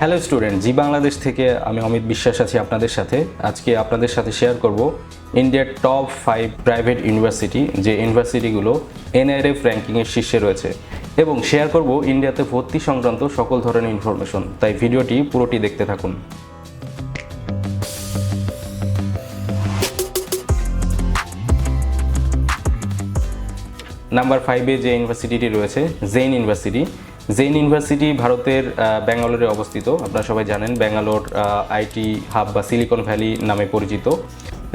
Hello student জি বাংলাদেশ থেকে আমি অমিত বিশ্বাস আছি আপনাদের সাথে। আজকে আপনাদের সাথে শেয়ার করব ইন্ডিয়ার টপ ফাইভ প্রাইভেট ইউনিভার্সিটি যে ইউনিভার্সিটিগুলো এনআরএফ র্যাঙ্কিংয়ের শীর্ষে রয়েছে। এবং শেয়ার করব ইন্ডিয়াতে ভর্তি সংক্রান্ত সকল ধরনের ইনফরমেশন তাই ভিডিওটি পুরোটি দেখতে থাকুন। নাম্বার ফাইভে যে ইউনিভার্সিটিটি রয়েছে জেন ইউনিভার্সিটি জেন ইউনিভার্সিটি ভারতের ব্যাঙ্গালোরে অবস্থিত। আপনারা সবাই জানেন, ব্যাঙ্গালোর আইটি হাব বা সিলিকন ভ্যালি নামে পরিচিত।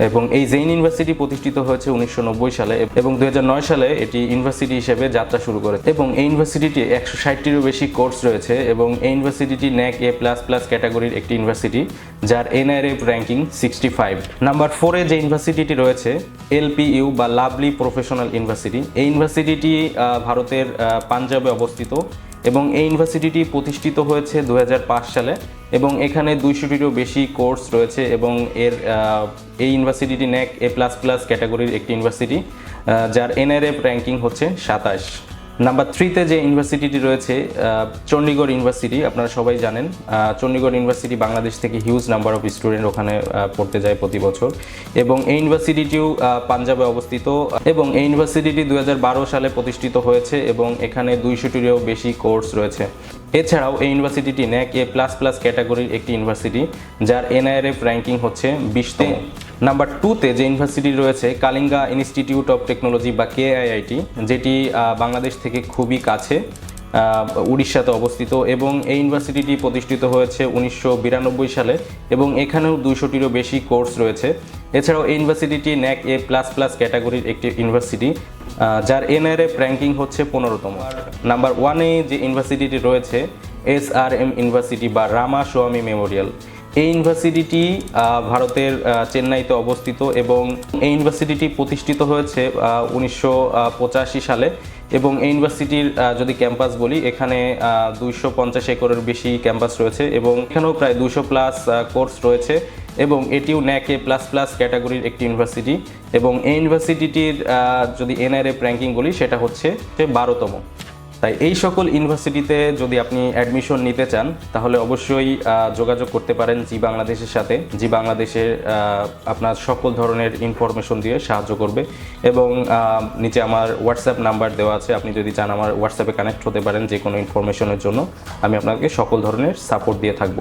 এবং এই জেইন ইউনিভার্সিটি প্রতিষ্ঠিত হয়েছে উনিশশো নব্বই সালে এবং দুই হাজার নয় সালে এটি ইউনিভার্সিটি হিসেবে যাত্রা শুরু করে। এবং এই ইউনিভার্সিটিটি একশো ষাটটিরও বেশি কোর্স রয়েছে এবং এই ইউনিভার্সিটিটি ন্যাক এ প্লাস প্লাস ক্যাটাগরির একটি ইউনিভার্সিটি যার NRF ranking sixty five. Number ফোরে যে ইউনিভার্সিটিটি রয়েছে, এলপিইউ বা লাভলি প্রফেশনাল ইউনিভার্সিটি, এই ইউনিভার্সিটিটি ভারতের পাঞ্জাবে অবস্থিত। এবং এই ইউনিভার্সিটিটি প্রতিষ্ঠিত হয়েছে দু হাজার পাঁচ সালে এবং এখানে দুইশোটিরও বেশি কোর্স রয়েছে এবং এর এই ইউনিভার্সিটিটি ন্যাক এ প্লাস প্লাস ক্যাটাগরির একটি ইউনিভার্সিটি যার এনআরএফ র্যাঙ্কিং হচ্ছে সাতাশ। নাম্বার থ্রিতে যে ইউনিভার্সিটিটি রয়েছে চণ্ডীগড় ইউনিভার্সিটি আপনারা সবাই জানেন চণ্ডীগড় ইউনিভার্সিটি বাংলাদেশ থেকে হিউজ নাম্বার অফ স্টুডেন্ট ওখানে পড়তে যায় প্রতি বছর। এবং এই ইউনিভার্সিটিটিও পাঞ্জাবে অবস্থিত। এবং এই ইউনিভার্সিটিটি দু হাজার বারো সালে প্রতিষ্ঠিত হয়েছে এবং এখানে দুইশোটিরও বেশি কোর্স রয়েছে। এছাড়াও এই ইউনিভার্সিটিটি ন্যাক এ প্লাস প্লাস ক্যাটাগরির একটি ইউনিভার্সিটি যার এনআইআরএফ র্যাঙ্কিং হচ্ছে বিশতম নাম্বার টুতে যে ইউনিভার্সিটি রয়েছে কালিঙ্গা ইনস্টিটিউট অফ টেকনোলজি বা কেআইআইটি যেটি বাংলাদেশ থেকে খুবই কাছে উড়িষ্যাতে অবস্থিত এবং এই ইউনিভার্সিটিটি প্রতিষ্ঠিত হয়েছে উনিশশো বিরানব্বই সালে এবং এখানেও দুইশোটিরও বেশি কোর্স রয়েছে। এছাড়াও এই ইউনিভার্সিটিটি ন্যাক এ প্লাস প্লাস ক্যাটাগরির একটি ইউনিভার্সিটি যার এনআরএফ র্যাঙ্কিং হচ্ছে পনেরোতম। নাম্বার ওয়ানে যে ইউনিভার্সিটিটি রয়েছে এস আর এম ইউনিভার্সিটি বা রামা সোয়ামী মেমোরিয়াল এই ইউনিভার্সিটিটি ভারতের চেন্নাইতে অবস্থিত এবং এই ইউনিভার্সিটিটি প্রতিষ্ঠিত হয়েছে উনিশশো পঁচাশি সালে এবং এই ইউনিভার্সিটির যদি ক্যাম্পাস বলি, এখানে দুইশো পঞ্চাশ একরের বেশি ক্যাম্পাস রয়েছে এবং এখানেও প্রায় দুশো প্লাস কোর্স রয়েছে এবং এটিও ন্যাকে প্লাস প্লাস ক্যাটাগরির একটি ইউনিভার্সিটি এবং এই ইউনিভার্সিটিটির যদি এনআরএফ র্যাঙ্কিং বলি, সেটা হচ্ছে বারোতম। তাই এই সকল ইউনিভার্সিটিতে যদি আপনি অ্যাডমিশন নিতে চান, তাহলে অবশ্যই যোগাযোগ করতে পারেন জি বাংলাদেশের সাথে। জি বাংলাদেশের আপনার সকল ধরনের ইনফরমেশন দিয়ে সাহায্য করবে। এবং নিচে আমার হোয়াটসঅ্যাপ নাম্বার দেওয়া আছে। আপনি যদি চান আমার হোয়াটসঅ্যাপে কানেক্ট হতে পারেন যে কোনো ইনফরমেশনের জন্য। আমি আপনাকে সকল ধরনের সাপোর্ট দিয়ে থাকব।